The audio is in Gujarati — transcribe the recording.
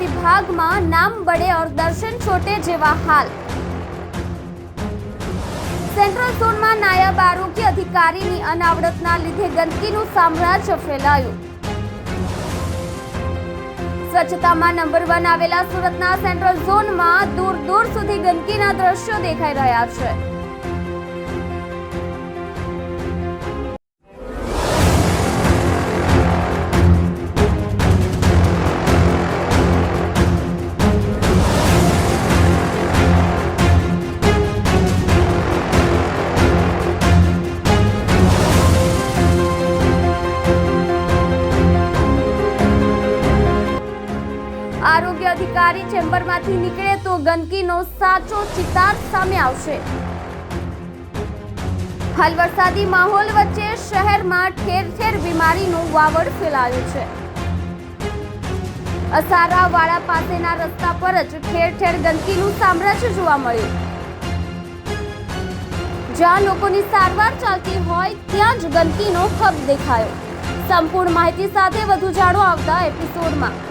વિભાગમાં નામ બડે ઓર દર્શન છોટે જેવા હાલ. સેન્ટ્રલ ઝોનમાં નાયબ આરોગ્ય અધિકારીની અનાવડતના લીધે ગંદકીનું સામ્રાજ્ય ફેલાયું. સ્વચ્છતામાં નંબર વન આવેલા સુરતના સેન્ટ્રલ ઝોનમાં દૂર દૂર સુધી ગંદકીના દ્રશ્યો દેખાઈ રહ્યા છે. આરોગ્ય અધિકારી ચેમ્બરમાંથી નીકળે તો ગંદકીનો સાચો ચિતાર સામે આવશે. હાલ વરસાદી માહોલ વચ્ચે શહેરમાં ઠેર ઠેર બીમારીનું વાવડ ફેલાયું છે. અસારા વાળા પાસેના રસ્તા પર જ ઠેર ઠેર ગંદકીનું સામ્રાજ્ય જોવા મળ્યું. જ્યાં લોકોની સારવાર ચાલતી હોય ત્યાં જ ગંદકીનો ખબ દેખાયો. સંપૂર્ણ માહિતી સાથે વધુ જાણો આવતા એપિસોડમાં